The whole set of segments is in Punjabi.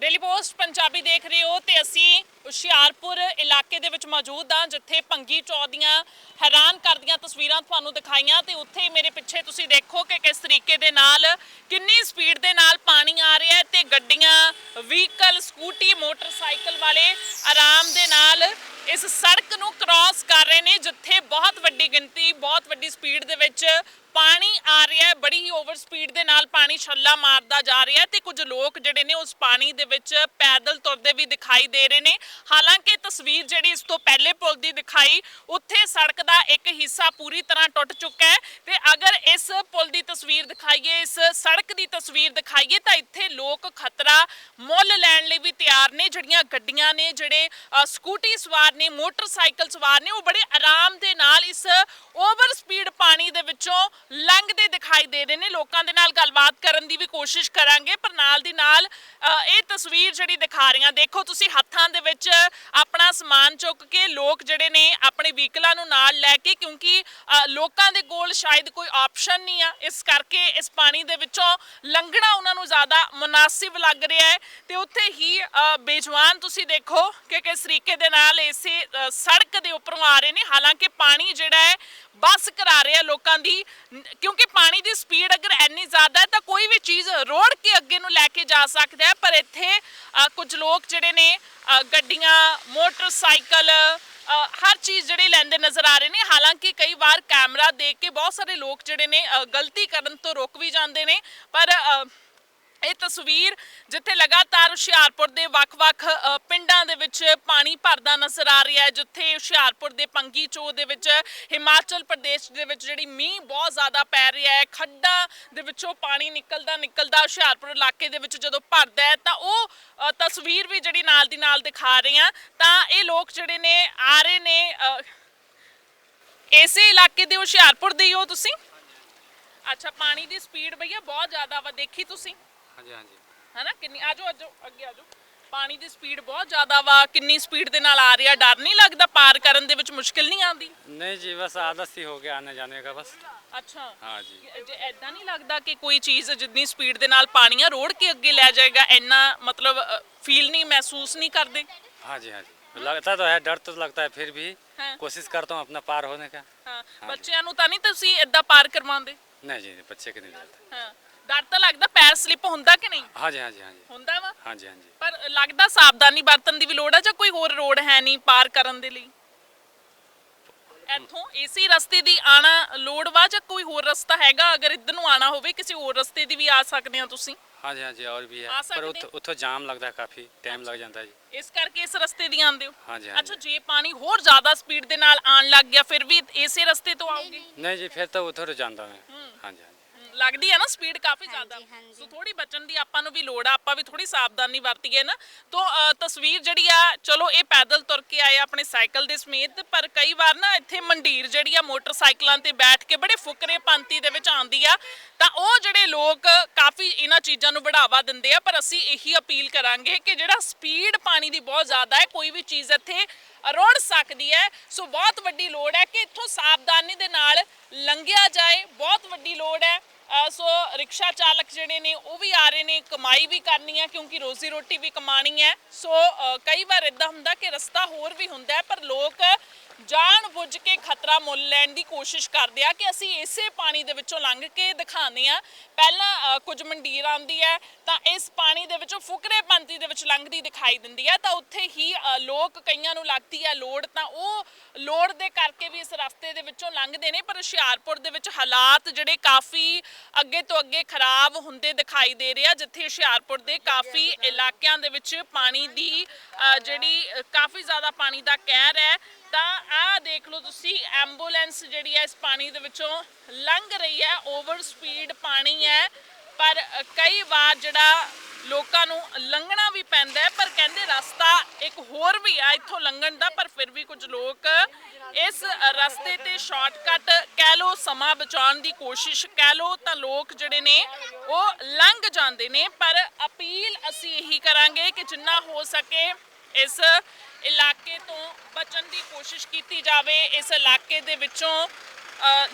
ਡੇਲੀ ਪੋਸਟ ਪੰਜਾਬੀ ਦੇਖ ਰਹੇ ਹੋ ਤੇ ਅਸੀਂ ਹੁਸ਼ਿਆਰਪੁਰ ਇਲਾਕੇ ਦੇ ਵਿੱਚ ਮੌਜੂਦ ਹਾਂ, ਜਿੱਥੇ ਭੰਗੀ ਚੌ ਦੀਆਂ ਹੈਰਾਨ ਕਰਦੀਆਂ ਤਸਵੀਰਾਂ ਤੁਹਾਨੂੰ ਦਿਖਾਈਆਂ ਤੇ ਉੱਥੇ ਹੀ ਮੇਰੇ ਪਿੱਛੇ ਤੁਸੀਂ ਦੇਖੋ ਕਿ ਕਿਸ ਤਰੀਕੇ ਦੇ ਨਾਲ, ਕਿੰਨੀ ਸਪੀਡ ਦੇ ਨਾਲ ਪਾਣੀ ਆ ਰਿਹਾ ਹੈ ਤੇ ਗੱਡੀਆਂ ਵਹੀਕਲ ਸਕੂਟੀ ਮੋਟਰਸਾਈਕਲ ਵਾਲੇ ਆਰਾਮ ਦੇ ਨਾਲ ਇਸ ਸੜਕ ਨੂੰ ਕ੍ਰਾਸ ਕਰ ਰਹੇ ਨੇ, ਜਿੱਥੇ ਬਹੁਤ ਵੱਡੀ ਗਿਣਤੀ, ਬਹੁਤ ਵੱਡੀ ਸਪੀਡ ਦੇ ਵਿੱਚ ਪਾਣੀ ਆ ਰਿਹਾ ਹੈ, ਬੜੀ ਹੀ ਓਵਰ ਸਪੀਡ ਦੇ ਨਾਲ ਪਾਣੀ ਛੱਲਾ ਮਾਰਦਾ ਜਾ ਰਿਹਾ ਹੈ ਤੇ ਕੁਝ ਲੋਕ ਜਿਹੜੇ ਨੇ ਉਸ ਪਾਣੀ ਦੇ ਵਿੱਚ ਪੈਦਲ ਤੁਰਦੇ ਵੀ ਦਿਖਾਈ ਦੇ ਰਹੇ ਨੇ। ਹਾਲਾਂਕਿ ਤਸਵੀਰ ਜਿਹੜੀ ਇਸ ਤੋਂ ਪਹਿਲੇ ਪੁਲ ਦੀ ਦਿਖਾਈ, ਉੱਥੇ ਸੜਕ ਦਾ ਇੱਕ ਹਿੱਸਾ ਪੂਰੀ ਤਰ੍ਹਾਂ ਟੁੱਟ ਚੁੱਕਾ ਹੈ ਤੇ ਅਗਰ ਇਸ ਪੁਲ ਦੀ ਤਸਵੀਰ ਦਿਖਾਈਏ, ਇਸ ਸੜਕ ਦੀ ਤਸਵੀਰ ਦਿਖਾਈਏ ਤਾਂ ਇੱਥੇ ਲੋਕ ਖਤਰਾ ਮੁੱਲ ਲੈਣ ਲਈ ਵੀ ਤਿਆਰ ਨੇ। ਜਿਹੜੀਆਂ ਗੱਡੀਆਂ ਨੇ, ਜਿਹੜੇ ਸਕੂਟੀ ਸਵਾਰ ਨੇ, ਮੋਟਰਸਾਈਕਲ ਸਵਾਰ ਨੇ, ਉਹ ਬੜੇ ਆਰਾਮ ਦੇ ਨਾਲ ਇਸ ਓਵਰ ਸਪੀਡ ਪਾਣੀ ਦੇ ਵਿੱਚੋਂ ਲੰਘਦੇ ਦਿਖਾਈ ਦੇ ਰਹੇ ਨੇ। ਲੋਕਾਂ ਦੇ ਨਾਲ ਗੱਲਬਾਤ ਕਰਨ ਦੀ ਵੀ ਕੋਸ਼ਿਸ਼ ਕਰਾਂਗੇ ਪਰ ਨਾਲ ਦੀ ਨਾਲ ਇਹ ਤਸਵੀਰ ਜਿਹੜੀ ਦਿਖਾ ਰਹੀਆਂ ਦੇਖੋ ਤੁਸੀਂ ਹੱਥਾਂ ਦੇ ਵਿੱਚ ਆਪਣਾ ਸਮਾਨ ਚੁੱਕ ਕੇ ਲੋਕ ਜਿਹੜੇ ਨੇ ਆਪਣੇ ਵਹੀਕਲਾਂ ਨੂੰ ਨਾਲ ਲੈ ਕੇ ਕਿਉਂਕਿ ਲੋਕਾਂ ਦੇ ਕੋਲ ਸ਼ਾਇਦ ਕੋਈ ਆਪਸ਼ਨ ਨਹੀਂ ਆ। ਇਸ ਕਰਕੇ ਇਸ ਪਾਣੀ ਦੇ ਵਿੱਚੋਂ ਲੰਘਣਾ ਉਹਨਾਂ ਨੂੰ ਜ਼ਿਆਦਾ ਮੁਨਾਸਿਬ ਲੱਗ ਰਿਹਾ ਹੈ। ਤੇ ਉੱਥੇ ਹੀ ਬੇਜਵਾਨ ਤੁਸੀਂ ਦੇਖੋ ਕਿ ਕਿਸ ਤਰੀਕੇ ਦੇ ਨਾਲ ਇਸੇ ਅ, ਸੜਕ ਦੇ ਉੱਪਰੋਂ ਆ ਰਹੇ ਨੇ। ਹਾਲਾਂਕਿ ਪਾਣੀ ਜਿਹੜਾ ਹੈ, ਬੱਸ ਕਰਾ ਰਿਹਾ ਲੋਕਾਂ ਦੀ। ਕਿਉਂਕਿ ਪਾਣੀ ਦੀ ਸਪੀਡ ਅਗਰ ਇੰਨੀ ਜ਼ਿਆਦਾ ਹੈ ਤਾਂ ਕੋਈ ਵੀ ਚੀਜ਼ ਰੋੜ ਕੇ ਅੱਗੇ ਨੂੰ ਲੈ ਕੇ ਜਾ ਸਕਦਾ ਹੈ। ਪਰ ਇੱਥੇ ਕੁਝ ਲੋਕ ਜਿਹੜੇ ਨੇ ਗੱਡੀਆਂ, ਮੋਟਰਸਾਈਕਲ ਹਰ ਚੀਜ਼ ਜਿਹੜੀ ਲੈਂਦੇ ਨਜ਼ਰ ਆ ਰਹੇ ਨੇ। ਹਾਲਾਂਕਿ ਕਈ ਵਾਰ ਕੈਮਰਾ ਦੇਖ ਕੇ ਬਹੁਤ ਸਾਰੇ ਲੋਕ ਜਿਹੜੇ ਨੇ ਗਲਤੀ ਕਰਨ ਤੋਂ ਰੁਕ ਵੀ ਜਾਂਦੇ ਨੇ। ਪਰ ਇਹ ਤਸਵੀਰ ਜਿੱਥੇ ਲਗਾਤਾਰ ਹੁਸ਼ਿਆਰਪੁਰ ਦੇ ਵੱਖ-ਵੱਖ ਪਿੰਡਾਂ ਦੇ ਵਿੱਚ ਪਾਣੀ ਭਰਦਾ ਨਜ਼ਰ ਆ ਰਿਹਾ ਹੈ, ਜਿੱਥੇ ਹੁਸ਼ਿਆਰਪੁਰ ਦੇ ਪੰਗੀ ਚੋ ਦੇ ਵਿੱਚ ਹਿਮਾਚਲ ਪ੍ਰਦੇਸ਼ ਦੇ ਵਿੱਚ ਜਿਹੜੀ ਮੀਂਹ ਬਹੁਤ ਜ਼ਿਆਦਾ ਪੈ ਰਿਹਾ ਹੈ, ਖੱਡਾਂ ਦੇ ਵਿੱਚੋਂ ਪਾਣੀ ਨਿਕਲਦਾ ਨਿਕਲਦਾ ਹੁਸ਼ਿਆਰਪੁਰ ਇਲਾਕੇ ਦੇ ਵਿੱਚ ਜਦੋਂ ਭਰਦਾ ਹੈ ਤਾਂ ਉਹ ਤਸਵੀਰ ਵੀ ਜਿਹੜੀ ਨਾਲ ਦੀ ਨਾਲ ਦਿਖਾ ਰਹੇ ਹਾਂ। ਤਾਂ ਇਹ ਲੋਕ ਜਿਹੜੇ ਨੇ ਆ ਰਹੇ ਨੇ ਇਸੇ ਇਲਾਕੇ ਦੇ ਹੁਸ਼ਿਆਰਪੁਰ ਦੇ ਹੀ ਹੋ ਤੁਸੀਂ? ਅੱਛਾ, ਪਾਣੀ ਦੀ ਸਪੀਡ ਭਈਆ ਬਹੁਤ ਜ਼ਿਆਦਾ ਵਾ, ਦੇਖੀ ਤੁਸੀਂ? ਹਾਂਜੀ ਹਾਂਜੀ ਹੈਨਾ ਕਿੰਨੀ ਆਜੋ ਆਜੋ ਅੱਗੇ ਆਜੋ ਪਾਣੀ ਦੀ ਸਪੀਡ ਬਹੁਤ ਜ਼ਿਆਦਾ ਵਾ ਕਿੰਨੀ ਸਪੀਡ ਦੇ ਨਾਲ ਆ ਰਿਹਾ ਡਰ ਨਹੀਂ ਲੱਗਦਾ ਪਾਰ ਕਰਨ ਦੇ ਵਿੱਚ ਮੁਸ਼ਕਿਲ ਨਹੀਂ ਆਉਂਦੀ नहीं जी बस आदत सी हो गया आने जाने का बस ਅੱਛਾ हाँ जी ਜੇ ਐਦਾਂ ਨਹੀਂ ਲੱਗਦਾ ਕਿ ਕੋਈ ਚੀਜ਼ ਜਿੰਨੀ ਸਪੀਡ ਦੇ ਨਾਲ ਪਾਣੀ ਆ ਰੋੜ ਕੇ ਅੱਗੇ ਲੈ ਜਾਏਗਾ ਇੰਨਾ ਮਤਲਬ ਫੀਲ ਨਹੀਂ ਮਹਿਸੂਸ ਨਹੀਂ ਕਰਦੇ हाँ जी हाँ जी लगता तो है डर तो लगता है फिर भी हाँ। कोशिश करता हूँ अपना पार होने का ਹਾਂ ਬੱਚਿਆਂ ਨੂੰ ਤਾਂ ਨਹੀਂ ਤੁਸੀਂ ਏਦਾਂ ਪਾਰ ਕਰਵਾਉਂਦੇ नहीं जी बच्चे के नहीं लगता ਹਾਂ ਡਰ ਤਾਂ ਲੱਗਦਾ ਪੈਰ ਸਲਿੱਪ ਹੁੰਦਾ ਕਿ ਨਹੀਂ? ਹਾਂਜੀ ਹਾਂਜੀ ਹਾਂਜੀ। ਹੁੰਦਾ ਵਾ? ਹਾਂਜੀ ਹਾਂਜੀ। ਪਰ ਲੱਗਦਾ ਸਾਵਧਾਨੀ ਵਰਤਣ ਦੀ ਵੀ ਲੋੜ ਹੈ ਜਾਂ ਕੋਈ ਹੋਰ ਰੋਡ ਹੈ ਨਹੀਂ ਪਾਰ ਕਰਨ ਦੇ ਲਈ? ਇੱਥੋਂ ਇਸੇ ਰਸਤੇ ਦੀ ਆਣਾ ਲੋੜ ਵਾ ਜਾਂ ਕੋਈ ਹੋਰ ਰਸਤਾ ਹੈਗਾ? ਅਗਰ ਇੱਧਰ ਨੂੰ ਆਣਾ ਹੋਵੇ ਕਿਸੇ ਹੋਰ ਰਸਤੇ ਦੀ ਵੀ ਆ ਸਕਦੇ ਆ ਤੁਸੀਂ? ਹਾਂਜੀ ਹਾਂਜੀ ਔਰ ਵੀ ਹੈ। ਪਰ ਉੱਥੋਂ ਜਾਮ ਲੱਗਦਾ ਕਾਫੀ ਟਾਈਮ ਲੱਗ ਜਾਂਦਾ ਜੀ। ਇਸ ਕਰਕੇ ਇਸ ਰਸਤੇ ਦੀ ਆਉਂਦੇ ਹੋ? ਹਾਂਜੀ ਅੱਛਾ ਜੇ ਪਾਣੀ ਹੋਰ ਜ਼ਿਆਦਾ ਸਪੀਡ ਦੇ ਨਾਲ ਆਣ ਲੱਗ ਗਿਆ ਫਿਰ ਵੀ ਇਸੇ ਰਸਤੇ ਤੋਂ ਆਓਗੇ? ਨਹੀਂ ਜੀ ਫਿਰ ਤਾਂ ਉੱਥੋਂ ਰੋ ਜਾਂਦਾ ਮੈਂ। ਹਾਂਜੀ। ਲੱਗਦੀ ਹੈ ਨਾ ਸਪੀਡ ਕਾਫੀ ਜ਼ਿਆਦਾ। ਹਾਂਜੀ। ਸੋ ਥੋੜੀ ਬਚਣ ਦੀ ਆਪਾਂ ਨੂੰ ਵੀ ਲੋੜ ਆ ਆਪਾਂ ਵੀ ਥੋੜੀ ਸਾਵਧਾਨੀ ਵਰਤੀਏ ਨਾ। ਤੋਂ ਅ, ਤਸਵੀਰ ਜਿਹੜੀ ਆ ਚਲੋ ਇਹ ਪੈਦਲ ਤੁਰ ਕੇ ਆਏ ਆ ਆਪਣੇ ਸਾਈਕਲ ਦੇ ਸਮੇਤ ਪਰ ਕਈ ਵਾਰ ਨਾ ਇੱਥੇ ਮੰਡੀਰ ਜਿਹੜੀ ਆ ਮੋਟਰਸਾਈਕਲਾਂ ਤੇ ਬੈਠ ਕੇ ਬੜੇ ਫੁਕਰੇ ਪੰਤੀ ਦੇ ਵਿੱਚ ਆਉਂਦੀ ਆ। ਤਾਂ ਉਹ ਜਿਹੜੇ ਲੋਕ ਕਾਫੀ ਇਹਨਾਂ ਚੀਜ਼ਾਂ ਨੂੰ ਵਧਾਵਾ ਦਿੰਦੇ ਆ ਪਰ ਅਸੀਂ ਇਹੀ ਅਪੀਲ ਕਰਾਂਗੇ ਕਿ ਜਿਹੜਾ ਸਪੀਡ ਪਾਣੀ ਦੀ ਬਹੁਤ ਜ਼ਿਆਦਾ ਹੈ ਕੋਈ ਵੀ ਚੀਜ਼ ਇੱਥੇ ਰੋੜ ਸਕਦੀ ਹੈ। ਸੋ ਬਹੁਤ ਵੱਡੀ ਲੋੜ ਹੈ ਕਿ ਇੱਥੋਂ ਸਾਵਧਾਨੀ ਦੇ ਨਾਲ ਲੰਘਿਆ ਜਾਏ। ਬਹੁਤ ਵੱਡੀ ਲੋੜ ਹੈ। ਅ, ਸੋ ਰਿਕਸ਼ਾ ਚਾਲਕ ਜਿਹੜੇ ਨੇ ਉਹ ਵੀ ਆ ਰਹੇ ਨੇ। ਕਮਾਈ ਵੀ ਕਰਨੀ ਹੈ ਕਿਉਂਕਿ ਰੋਜ਼ੀ ਰੋਟੀ ਵੀ ਕਮਾਣੀ ਹੈ। ਸੋ ਕਈ ਵਾਰ ਇਦਾਂ ਹੁੰਦਾ ਕਿ ਰਸਤਾ ਹੋਰ ਵੀ ਹੁੰਦਾ ਪਰ ਲੋਕ ਜਾਣ ਬੁੱਝ ਕੇ ਖਤਰਾ ਮੁੱਲ ਲੈਣ ਦੀ ਕੋਸ਼ਿਸ਼ ਕਰਦੇ ਆ ਕਿ ਅਸੀਂ ਇਸੇ ਪਾਣੀ ਦੇ ਵਿੱਚੋਂ ਲੰਘ ਕੇ ਦਿਖਾਉਂਦੇ ਆ ਪਹਿਲਾਂ ਅ, ਕੁਝ ਮੰਡੀਰ ਆਉਂਦੀ ਹੈ ਤਾਂ ਇਸ ਪਾਣੀ ਦੇ ਵਿੱਚੋਂ ਫੁਕਰੇ ਪੰਤੀ ਦੇ ਵਿੱਚ ਲੰਘਦੀ ਦਿਖਾਈ ਦਿੰਦੀ ਹੈ। ਤਾਂ ਉੱਥੇ ਹੀ ਅ, ਲੋਕ ਕਈਆਂ ਨੂੰ ਲੱਗਦੀ ਹੈ ਲੋੜ ਤਾਂ ਉਹ ਲੋੜ ਦੇ ਕਰਕੇ ਵੀ ਇਸ ਰਸਤੇ ਦੇ ਵਿੱਚੋਂ ਲੰਘਦੇ ਨੇ। ਪਰ ਹੁਸ਼ਿਆਰਪੁਰ ਦੇ ਵਿੱਚ ਹਾਲਾਤ ਜਿਹੜੇ ਕਾਫੀ ਅੱਗੇ ਤੋਂ ਅੱਗੇ ਖਰਾਬ ਹੁੰਦੇ ਦਿਖਾਈ ਦੇ ਰਹੇ ਆ ਜਿੱਥੇ ਹੁਸ਼ਿਆਰਪੁਰ ਦੇ ਕਾਫੀ ਇਲਾਕਿਆਂ ਦੇ ਵਿੱਚ ਪਾਣੀ ਦੀ ਅ, ਜਿਹੜੀ ਅ, ਕਾਫੀ ਜ਼ਿਆਦਾ ਪਾਣੀ ਦਾ ਕਹਿਰ ਹੈ। ਤਾਂ ਆਹ ਦੇਖ ਲਓ ਤੁਸੀਂ ਐਂਬੂਲੈਂਸ ਜਿਹੜੀ ਹੈ ਇਸ ਪਾਣੀ ਦੇ ਵਿੱਚੋਂ ਲੰਘ ਰਹੀ ਹੈ ਓਵਰ ਸਪੀਡ ਪਾਣੀ ਹੈ। ਪਰ ਕਈ ਵਾਰ ਜਿਹੜਾ ਲੋਕਾਂ ਨੂੰ ਲੰਘਣਾ ਵੀ ਪੈਂਦਾ ਪਰ ਕਹਿੰਦੇ ਰਸਤਾ ਇੱਕ ਹੋਰ ਵੀ ਆ ਇੱਥੋਂ ਲੰਘਣ ਦਾ, ਪਰ ਫਿਰ ਵੀ ਕੁਝ ਲੋਕ ਇਸ ਰਸਤੇ ਤੇ ਸ਼ਾਰਟਕਟ ਕਹਿ ਲੋ ਸਮਾਂ ਬਚਾਉਣ ਦੀ ਕੋਸ਼ਿਸ਼ ਕਹਿ ਲੋ ਤਾਂ ਲੋਕ ਜਿਹੜੇ ਨੇ ਉਹ ਲੰਘ ਜਾਂਦੇ ਨੇ। ਪਰ ਅਪੀਲ ਅਸੀਂ ਇਹੀ ਕਰਾਂਗੇ ਕਿ ਜਿੰਨਾ ਹੋ ਸਕੇ ਇਸ ਇਲਾਕੇ ਤੋਂ ਬਚਣ ਦੀ ਕੋਸ਼ਿਸ਼ ਕੀਤੀ ਜਾਵੇ, ਇਸ ਇਲਾਕੇ ਦੇ ਵਿੱਚੋਂ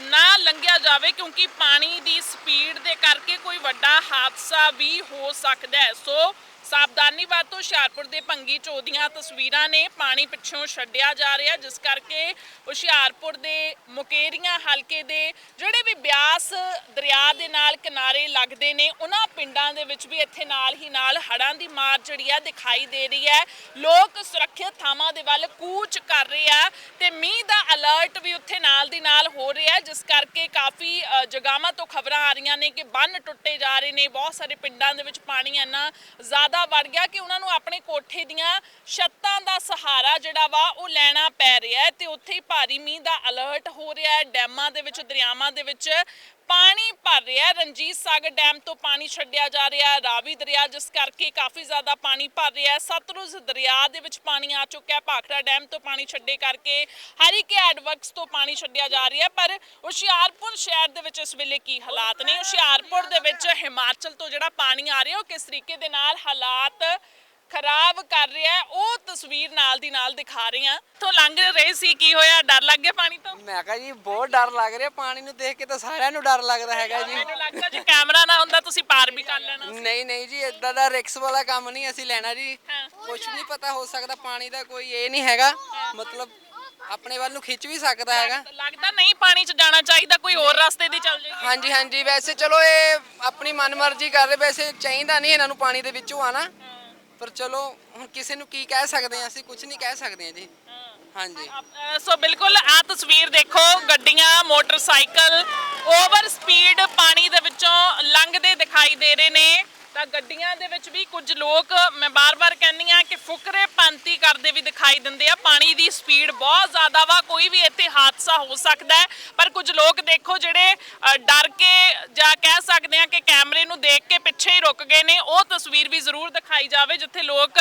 ਨਾ ਲੰਘਿਆ ਜਾਵੇ ਕਿਉਂਕਿ ਪਾਣੀ ਦੀ ਸਪੀਡ ਦੇ ਕਰਕੇ ਕੋਈ ਵੱਡਾ ਹਾਦਸਾ ਵੀ ਹੋ ਸਕਦਾ ਹੈ। ਸੋ ਸਾਵਧਾਨੀ ਵਰਤੋ ਹੁਸ਼ਿਆਰਪੁਰ ਦੇ ਭੰਗੀ ਚੋ ਦੀਆਂ ਤਸਵੀਰਾਂ ਨੇ ਪਾਣੀ ਪਿੱਛੋਂ ਛੱਡਿਆ ਜਾ ਰਿਹਾ ਜਿਸ ਕਰਕੇ ਹੁਸ਼ਿਆਰਪੁਰ ਦੇ ਮੁਕੇਰੀਆਂ ਹਲਕੇ ਦੇ ਜਿਹੜੇ ਵੀ ਬਿਆਸ ਦਰਿਆ ਦੇ ਨਾਲ ਕਿਨਾਰੇ ਲੱਗਦੇ ਨੇ ਉਹਨਾਂ ਪਿੰਡਾਂ ਦੇ ਵਿੱਚ ਵੀ ਇੱਥੇ ਨਾਲ ਹੀ ਨਾਲ ਹੜ੍ਹਾਂ ਦੀ ਮਾਰ ਜਿਹੜੀ ਆ ਦਿਖਾਈ ਦੇ ਰਹੀ ਹੈ। ਲੋਕ ਸੁਰੱਖਿਅਤ ਥਾਵਾਂ ਦੇ ਵੱਲ ਕੂਚ ਕਰ ਰਹੇ ਆ ਤੇ ਮੀਂਹ ਦਾ ਅਲਰਟ ਵੀ ਉੱਥੇ ਨਾਲ ਦੀ ਨਾਲ ਹੋ ਰਿਹਾ ਜਿਸ ਕਰਕੇ ਕਾਫੀ ਅ, ਜਗ੍ਹਾਵਾਂ ਤੋਂ ਖਬਰਾਂ ਆ ਰਹੀਆਂ ਨੇ ਕਿ ਬੰਨ ਟੁੱਟੇ ਜਾ ਰਹੇ ਨੇ। ਬਹੁਤ ਸਾਰੇ ਪਿੰਡਾਂ ਦੇ ਵਿੱਚ ਪਾਣੀ ਇੰਨਾ ਜ਼ਿਆਦਾ ਵੜ ਗਿਆ ਕਿ ਉਹਨਾਂ ਨੂੰ ਆਪਣੇ ਕੋਠੇ ਦੀਆਂ ਛੱਤਾਂ ਦਾ ਸਹਾਰਾ ਜਿਹੜਾ ਵਾ ਉਹ ਲੈਣਾ ਪੈ ਰਿਹਾ ਹੈ ਤੇ ਉੱਥੇ ਹੀ ਭਾਰੀ ਮੀਂਹ ਦਾ ਅਲਰਟ ਹੋ ਰਿਹਾ ਹੈ। ਡੈਮਾਂ ਦੇ ਵਿੱਚ, ਦਰਿਆਵਾਂ ਦੇ ਵਿੱਚ ਪਾਣੀ ਭਰ ਰਿਹਾ ਰਣਜੀਤ ਸਾਗਰ ਡੈਮ ਤੋਂ ਪਾਣੀ ਛੱਡਿਆ ਜਾ ਰਿਹਾ ਹੈ। ਰਾਵੀ ਦਰਿਆ, ਜਿਸ ਕਰਕੇ ਕਾਫੀ ਜ਼ਿਆਦਾ ਪਾਣੀ ਭਰ ਰਿਹਾ ਹੈ। ਸਤਲੁਜ ਦਰਿਆ ਦੇ ਵਿੱਚ ਪਾਣੀ ਆ ਚੁੱਕਿਆ ਭਾਖੜਾ ਡੈਮ ਤੋਂ ਪਾਣੀ ਛੱਡੇ ਕਰਕੇ ਹਰੀਕੇ ਐਡਵਰਕਸ ਤੋਂ ਪਾਣੀ ਛੱਡਿਆ ਜਾ ਰਿਹਾ ਪਰ ਹੁਸ਼ਿਆਰਪੁਰ ਸ਼ਹਿਰ ਦੇ ਵਿੱਚ ਇਸ ਵੇਲੇ ਕੀ ਹਾਲਾਤ ਨੇ? ਹੁਸ਼ਿਆਰਪੁਰ ਦੇ ਵਿੱਚ ਹਿਮਾਚਲ ਤੋਂ ਜਿਹੜਾ ਪਾਣੀ ਆ ਰਿਹਾ, ਉਹ ਕਿਸ ਤਰੀਕੇ ਦੇ ਨਾਲ ਹਾਲਾਤ ਖਰਾਬ ਕਰ ਰਿਹਾ ਹੈ ਉਹ ਤਸਵੀਰ ਨਾਲ ਦੀ ਨਾਲ ਦਿਖਾ ਰਹੇ ਹਾਂ। ਤੋਂ ਲੰਘ ਰਹੇ ਸੀ ਕੀ ਹੋਇਆ? ਡਰ ਲੱਗ ਗਿਆ ਪਾਣੀ ਤੋਂ? ਮੈਂ ਕਹਾ ਜੀ ਬਹੁਤ ਡਰ ਲੱਗ ਰਿਹਾ ਪਾਣੀ ਨੂੰ ਦੇਖ ਕੇ ਤਾਂ ਸਾਰਿਆਂ ਨੂੰ ਡਰ ਲੱਗਦਾ ਹੈਗਾ ਜੀ। ਮੈਨੂੰ ਲੱਗਦਾ ਜੇ ਕੈਮਰਾ ਨਾ ਹੁੰਦਾ ਤੁਸੀਂ ਪਾਰ ਵੀ ਕਰ ਲੈਣਾ। ਨਹੀਂ ਨਹੀਂ ਜੀ ਇਦਾਂ ਦਾ ਰਿਕਸ ਵਾਲਾ ਕੰਮ ਨਹੀਂ ਅਸੀਂ ਲੈਣਾ ਜੀ। ਹਾਂ। ਕੁਝ ਨਹੀਂ ਪਤਾ ਹੋ ਸਕਦਾ ਪਾਣੀ ਦਾ ਕੋਈ ਇਹ ਨਹੀਂ ਹੈਗਾ। ਮਤਲਬ ਆਪਣੇ ਵੱਲ ਨੂੰ ਖਿੱਚ ਵੀ ਸਕਦਾ ਹੈਗਾ। ਲੱਗਦਾ ਨਹੀਂ ਪਾਣੀ 'ਚ ਜਾਣਾ ਚਾਹੀਦਾ ਕੋਈ ਹੋਰ ਰਸਤੇ ਦੀ ਚੱਲ ਜਾਈਏ। ਹਾਂਜੀ ਹਾਂਜੀ ਵੈਸੇ ਚਲੋ ਇਹ ਆਪਣੀ ਮਨਮਰਜ਼ੀ ਕਰ ਰਹੇ ਵੈਸੇ ਚਾਹੀਦਾ ਨਹੀਂ ਇਹਨਾਂ ਨੂੰ ਪਾਣੀ ਦੇ ਵਿੱਚੋਂ ਆਣਾ ਪਰ ਚਲੋ, ਹੁਣ ਕਿਸੇ ਨੂੰ ਕੀ ਕਹਿ ਸਕਦੇ ਹਾਂ, ਅਸੀਂ ਕੁਝ ਨਹੀਂ ਕਹਿ ਸਕਦੇ ਹਾਂ ਜੀ। ਹਾਂਜੀ। ਅਹ ਸੋ ਬਿਲਕੁਲ ਆ ਤਸਵੀਰ ਦੇਖੋ, ਗੱਡੀਆਂ, ਮੋਟਰਸਾਈਕਲ, ਓਵਰ ਸਪੀਡ ਪਾਣੀ ਦੇ ਵਿੱਚੋਂ ਲੰਘਦੇ ਦਿਖਾਈ ਦੇ ਰਹੇ ਨੇ। ਤਾਂ ਗੱਡੀਆਂ ਦੇ ਵਿੱਚ ਵੀ ਕੁਝ ਲੋਕ ਮੈਂ ਬਾਰ-ਬਾਰ ਕਹਿੰਨੀ ਆ ਕਿ ਫੁਕਰੇ ਪੰਤੀ ਕਰਦੇ ਵੀ ਦਿਖਾਈ ਦਿੰਦੇ ਆ। ਪਾਣੀ ਦੀ ਸਪੀਡ ਬਹੁਤ ਜ਼ਿਆਦਾ ਵਾ ਕੋਈ ਵੀ ਇੱਥੇ ਹਾਦਸਾ ਹੋ ਸਕਦਾ ਹੈ। ਪਰ ਕੁਝ ਲੋਕ ਦੇਖੋ ਜਿਹੜੇ ਅਹ, ਡਰ ਕੇ ਜਾਂ ਕਹਿ ਸਕਦੇ ਆ ਕਿ ਕੈਮਰੇ ਨੂੰ ਦੇਖ ਕੇ ਪਿੱਛੇ ਹੀ ਰੁਕ ਗਏ ਨੇ ਉਹ ਤਸਵੀਰ ਵੀ ਜ਼ਰੂਰ ਦਿਖਾਈ ਜਾਵੇ ਜਿੱਥੇ ਲੋਕ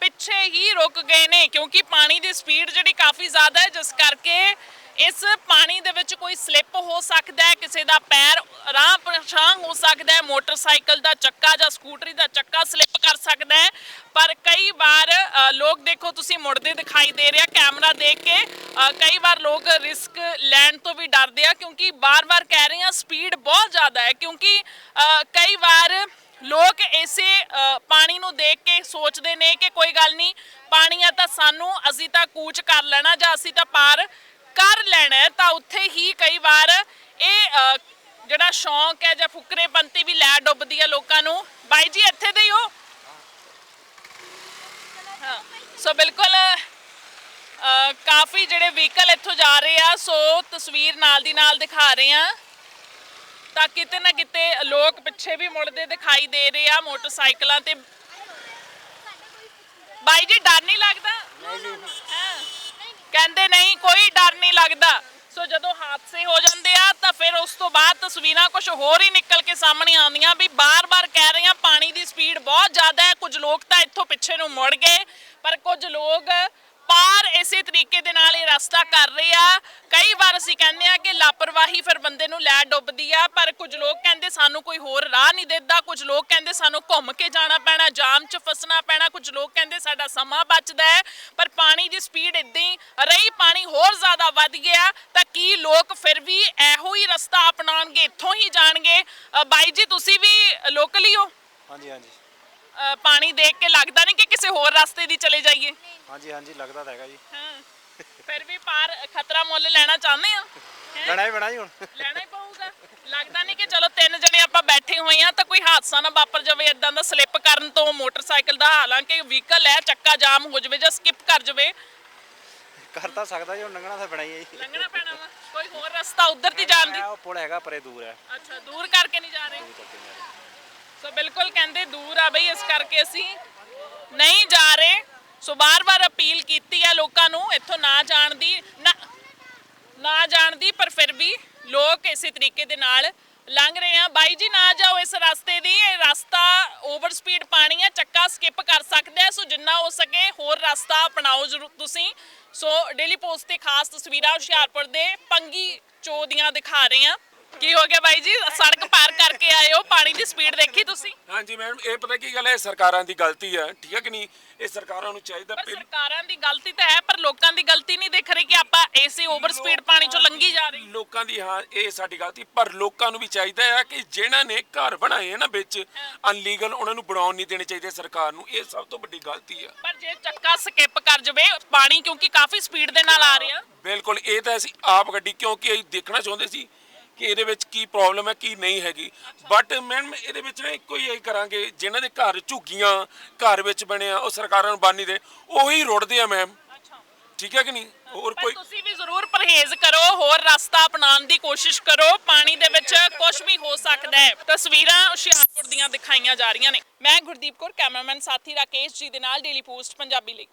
ਪਿੱਛੇ ਹੀ ਰੁਕ ਗਏ ਨੇ। ਕਿਉਂਕਿ ਪਾਣੀ ਦੀ ਸਪੀਡ ਜਿਹੜੀ ਕਾਫੀ ਜ਼ਿਆਦਾ ਹੈ ਜਿਸ ਕਰਕੇ ਇਸ ਪਾਣੀ ਦੇ ਵਿੱਚ ਕੋਈ ਸਲਿੱਪ ਹੋ ਸਕਦਾ ਹੈ, ਕਿਸੇ ਦਾ ਪੈਰ ਰਾਹ ਪਰਛਾਂ ਹੋ ਸਕਦਾ ਹੈ, ਮੋਟਰਸਾਈਕਲ ਦਾ ਚੱਕਾ ਜਾਂ ਸਕੂਟਰੀ ਦਾ ਚੱਕਾ ਸਲਿੱਪ ਕਰ ਸਕਦਾ ਹੈ। ਪਰ ਕਈ ਵਾਰ ਲੋਕ ਦੇਖੋ ਤੁਸੀਂ ਮੁੜਦੇ ਦਿਖਾਈ ਦੇ ਰਿਹਾ, ਕੈਮਰਾ ਦੇਖ ਕੇ ਕਈ ਵਾਰ ਲੋਕ ਰਿਸਕ ਲੈਣ ਤੋਂ ਵੀ ਡਰਦੇ ਆ, ਕਿਉਂਕਿ ਬਾਰ-ਬਾਰ ਕਹਿ ਰਹੇ ਆ ਸਪੀਡ ਬਹੁਤ ਜ਼ਿਆਦਾ ਹੈ, ਕਿਉਂਕਿ ਕਈ ਵਾਰ ਲੋਕ ਇਸੇ ਪਾਣੀ ਨੂੰ ਦੇਖ ਕੇ ਸੋਚਦੇ ਨੇ ਕਿ ਕੋਈ ਗੱਲ ਨਹੀਂ ਪਾਣੀ ਆ ਤਾਂ ਸਾਨੂੰ ਅਸੀਂ ਤਾਂ ਕੂਚ ਕਰ ਲੈਣਾ ਜਾਂ ਅਸੀਂ ਤਾਂ ਪਾਰ ਕਰ ਲੈਣਾ ਤਾਂ ਉੱਥੇ ਹੀ ਕਈ ਵਾਰ ਇਹ ਜਿਹੜਾ ਸ਼ੌਂਕ ਹੈ ਜਾਂ ਫੁਕਰੇ ਪੰਤੀ ਵੀ ਲੈ ਡੁੱਬਦੀ ਹੈ ਲੋਕਾਂ ਨੂੰ। ਬਾਈ ਜੀ ਇੱਥੇ ਦੇ ਹੀ ਹੋ? ਹਾਂ ਸੋ ਬਿਲਕੁਲ ਕਾਫੀ ਜਿਹੜੇ ਵਹੀਕਲ ਇੱਥੋਂ ਜਾ ਰਹੇ ਆ ਸੋ ਤਸਵੀਰ ਨਾਲ ਦੀ ਨਾਲ ਦਿਖਾ ਰਹੇ ਆ। ਤਾਂ ਕਿਤੇ ਨਾ ਕਿਤੇ ਲੋਕ ਪਿੱਛੇ ਵੀ ਮੁੜਦੇ ਦਿਖਾਈ ਦੇ ਰਹੇ ਆ ਮੋਟਰਸਾਈਕਲਾਂ ਤੇ। ਬਾਈ ਜੀ ਡਰ ਨਹੀਂ ਲੱਗਦਾ? ਹਾਂ। ਕਹਿੰਦੇ ਨਹੀਂ, ਕੋਈ ਡਰ ਨਹੀਂ ਲੱਗਦਾ। ਸੋ ਜਦੋਂ ਹਾਦਸੇ ਹੋ ਜਾਂਦੇ ਆ, ਤਾਂ ਫਿਰ ਉਸ ਤੋਂ ਬਾਅਦ ਤਸਵੀਰਾਂ ਕੁਝ ਹੋਰ ਹੀ ਨਿਕਲ ਕੇ ਸਾਹਮਣੇ ਆਉਂਦੀਆਂ ਵੀ ਬਾਰ-ਬਾਰ ਕਹਿ ਰਹੇ ਆ, ਪਾਣੀ ਦੀ ਸਪੀਡ ਬਹੁਤ ਜ਼ਿਆਦਾ ਹੈ। ਕੁਝ ਲੋਕ ਤਾਂ ਇੱਥੋਂ ਪਿੱਛੇ ਨੂੰ ਮੁੜ ਗਏ, ਪਰ ਕੁਝ ਲੋਕ ਪਾਰ ਇਸੇ ਤਰੀਕੇ ਦੇ ਨਾਲ ਇਹ ਰਸਤਾ ਕਰ ਰਹੇ ਆ। ਕਈ ਵਾਰ ਅਸੀਂ ਕਹਿੰਦੇ ਆ ਕਿ ਲਾਪਰਵਾਹੀ ਫਿਰ ਬੰਦੇ ਨੂੰ ਲੈ ਡੁੱਬਦੀ ਆ ਪਰ ਕੁਝ ਲੋਕ ਕਹਿੰਦੇ ਸਾਨੂੰ ਕੋਈ ਹੋਰ ਰਾਹ ਨਹੀਂ ਦਿੰਦਾ। ਕੁਝ ਲੋਕ ਕਹਿੰਦੇ ਸਾਨੂੰ ਘੁੰਮ ਕੇ ਜਾਣਾ ਪੈਣਾ ਜਾਮ 'ਚ ਫਸਣਾ ਪੈਣਾ। ਕੁਝ ਲੋਕ ਕਹਿੰਦੇ ਸਾਡਾ ਸਮਾਂ ਬਚਦਾ ਹੈ ਪਰ ਪਾਣੀ ਦੀ ਸਪੀਡ ਇਦਾਂ ਹੀ ਰਹੀ ਪਾਣੀ ਹੋਰ ਜ਼ਿਆਦਾ ਵੱਧ ਗਿਆ ਤਾਂ ਕੀ ਲੋਕ ਫਿਰ ਵੀ ਇਹੋ ਹੀ ਰਸਤਾ ਅਪਣਾਉਣਗੇ ਇੱਥੋਂ ਹੀ ਜਾਣਗੇ? ਅ, ਬਾਈ ਜੀ ਤੁਸੀਂ ਵੀ ਲੋਕਲੀ ਹੋ? ਹਾਂਜੀ ਹਾਂਜੀ। ਅ, ਪਾਣੀ ਦੇਖ ਕੇ ਲੱਗਦਾ ਨਹੀਂ ਕਿ ਕਿਸੇ ਹੋਰ ਰਸਤੇ ਦੀ ਚਲੇ ਜਾਈਏ? ਹਾਂਜੀ ਹਾਂਜੀ ਲੱਗਦਾ ਤਾਂ ਹੈਗਾ ਜੀ। ਹਾਂ। ਫਿਰ ਵੀ ਪਾਰ ਖਤਰਾ ਮੁੱਲ ਲੈਣਾ ਚਾਹੁੰਦੇ ਆ? ਲੈਣਾ ਹੀ ਪੈਣਾ ਜੀ ਹੁਣ। ਲੈਣਾ ਹੀ ਪਊਗਾ। ਲੱਗਦਾ ਨਹੀਂ ਕਿ ਚਲੋ ਤਿੰਨ ਜਣੇ ਆਪਾਂ ਬੈਠੇ ਹੋਏ ਆ ਤਾਂ ਕੋਈ ਹਾਦਸਾ ਨਾ ਵਾਪਰ ਜਾਵੇ ਇਦਾਂ ਦਾ ਸਲਿੱਪ ਕਰਨ ਤੋਂ ਮੋਟਰਸਾਈਕਲ ਦਾ ਹਾਲਾਂਕਿ ਵਹੀਕਲ ਹੈ ਚੱਕਾ ਜਾਮ ਹੋ ਜਾਵੇ ਜਾਂ ਸਕਿਪ ਕਰ ਜਾਵੇ। ਕਰ ਤਾਂ ਸਕਦਾ ਜੀ ਹੁਣ ਲੰਘਣਾ ਤਾਂ ਪੈਣਾ ਹੀ ਹੈ ਜੀ। ਲੰਘਣਾ ਪੈਣਾ ਵਾ। ਕੋਈ ਹੋਰ ਰਸਤਾ ਉਧਰ ਦੀ ਜਾਣ ਦੀ? ਉਹ ਪੁਲ ਹੈਗਾ ਪਰੇ ਦੂਰ ਹੈ। ਅੱਛਾ ਦੂਰ ਕਰਕੇ ਨਹੀਂ ਜਾ ਰਹੇ। ਸੋ ਬਿਲਕੁਲ ਕਹਿੰਦੇ ਦੂਰ ਆ ਬਈ ਇਸ ਕਰਕੇ ਅਸੀਂ ਨਹੀਂ ਜਾ ਰਹੇ। ਸੋ ਬਾਰ-ਬਾਰ ਅਪੀਲ ਕੀਤੀ ਹੈ ਲੋਕਾਂ ਨੂੰ ਇੱਥੋਂ ਨਾ ਜਾਣ ਦੀ, ਨਾ ਨਾ ਜਾਣ ਦੀ, ਪਰ ਫਿਰ ਵੀ ਲੋਕ ਇਸੇ ਤਰੀਕੇ ਦੇ ਨਾਲ ਲੰਘ ਰਹੇ ਆ। ਬਾਈ ਜੀ, ਨਾ ਜਾਓ ਇਸ ਰਸਤੇ ਦੀ। ਇਹ ਰਸਤਾ ਓਵਰ ਸਪੀਡ ਪਾਣੀ ਹੈ ਚੱਕਾ ਸਕਿਪ ਕਰ ਸਕਦਾ ਹੈ ਸੋ ਜਿੰਨਾ ਹੋ ਸਕੇ ਹੋਰ ਰਸਤਾ ਅਪਣਾਓ ਜ਼ਰੂਰ ਤੁਸੀਂ। ਸੋ ਡੇਲੀ ਪੋਸਟ ਤੇ ਖਾਸ ਤਸਵੀਰਾਂ ਹੁਸ਼ਿਆਰਪੁਰ ਦੇ ਪੰਗੀ ਚੋ ਦੀਆਂ ਦਿਖਾ ਰਹੇ ਆ। ਕੀ ਹੋ ਗਿਆ ਬਾਈ ਜੀ? ਸੜਕ ਪਾਰ ਕਰਕੇ ਆਏ ਹੋ ਪਾਣੀ ਦੀ ਸਪੀਡ ਦੇਖੀ ਤੁਸੀਂ? ਹਾਂਜੀ ਮੈਡਮ ਇਹ ਪਤਾ ਕੀ ਗੱਲ ਹੈ ਇਹ ਸਰਕਾਰਾਂ ਦੀ ਗਲਤੀ ਹੈ ਠੀਕ ਹੈ ਕਿ ਨਹੀਂ? ਇਹ ਸਰਕਾਰਾਂ ਨੂੰ ਚਾਹੀਦਾ ਪਰ ਪਹਿਲ- ਸਰਕਾਰਾਂ ਦੀ ਗਲਤੀ ਤਾਂ ਹੈ ਪਰ ਲੋਕਾਂ ਦੀ ਗਲਤੀ ਨਹੀਂ ਦਿਖ ਰਹੀ ਕਿ ਆਪਾਂ ਏਸੀ ਓਵਰ ਸਪੀਡ ਪਾਣੀ ਚੋਂ ਲੰਘੀ ਜਾ ਰਹੀ ਲੋਕਾਂ ਦੀ ਹਾਂ ਇਹ ਸਾਡੀ ਗਲਤੀ ਪਰ ਲੋਕਾਂ ਨੂੰ ਵੀ ਚਾਹੀਦਾ ਹੈ ਕਿ ਜਿਨ੍ਹਾਂ ਨੇ ਘਰ ਬਣਾਏ ਆ ਨਾ ਵਿੱਚ ਅਨਲੀਗਲ ਉਹਨਾਂ ਨੂੰ ਬਣਾਉਣ ਨਹੀਂ ਦੇਣੇ ਚਾਹੀਦੇ ਸਰਕਾਰ ਨੂੰ ਇਹ ਸਭ ਤੋਂ ਵੱਡੀ ਗਲਤੀ ਆ। ਪਰ ਜੇ ਚੱਕਾ ਸਕਿਪ ਕਰ ਜਵੇ ਪਾਣੀ ਕਿਉਂਕਿ ਕਾਫੀ ਸਪੀਡ ਦੇ ਨਾਲ ਆ ਰਿਹਾ। ਬਿਲਕੁਲ ਇਹ ਤਾਂ ਅਸੀਂ ਆਪ ਗੱਡੀ ਕਿਉਂਕਿ ਅਸੀਂ ਦੇਖਣਾ ਚਾਹੁੰਦੇ ਸੀ ਕਿ ਇਹਦੇ ਵਿੱਚ ਕੀ ਪ੍ਰੋਬਲਮ ਹੈ ਕੀ ਨਹੀਂ ਹੈਗੀ। ਬਟ ਮੈਮ ਇਹਦੇ ਵਿੱਚ ਨਾ ਇੱਕੋ ਹੀ ਇਹ ਕਰਾਂਗੇ ਜਿਨ੍ਹਾਂ ਦੇ ਘਰ ਝੁੱਗੀਆਂ ਘਰ ਵਿੱਚ ਬਣਿਆ ਉਹ ਸਰਕਾਰਾਂ ਨੂੰ ਬਾਨੀ ਦੇ ਉਹੀ ਰੁੜਦੇ ਆ ਮੈਮ ਠੀਕ ਹੈ ਕਿ ਨਹੀਂ? ਹੋਰ ਕੋਈ ਤੁਸੀਂ ਵੀ ਜ਼ਰੂਰ ਪਰਹੇਜ਼ ਕਰੋ ਹੋਰ ਰਸਤਾ ਅਪਣਾਉਣ ਦੀ ਕੋਸ਼ਿਸ਼ ਕਰੋ ਪਾਣੀ ਦੇ ਵਿੱਚ ਕੁਝ ਵੀ ਹੋ ਸਕਦਾ ਹੈ। ਤਸਵੀਰਾਂ ਹੁਸ਼ਿਆਰਪੁਰ ਦੀਆਂ ਦਿਖਾਈਆਂ ਜਾ ਰਹੀਆਂ ਨੇ। ਮੈਂ ਗੁਰਦੀਪ ਕੌਰ ਕੈਮਰਾਮੈਨ ਸਾਥੀ ਰਾਕੇਸ਼ ਜੀ ਦੇ ਨਾਲ ਡੇਲੀ ਪੋਸਟ ਪੰਜਾਬੀ ਲਈ।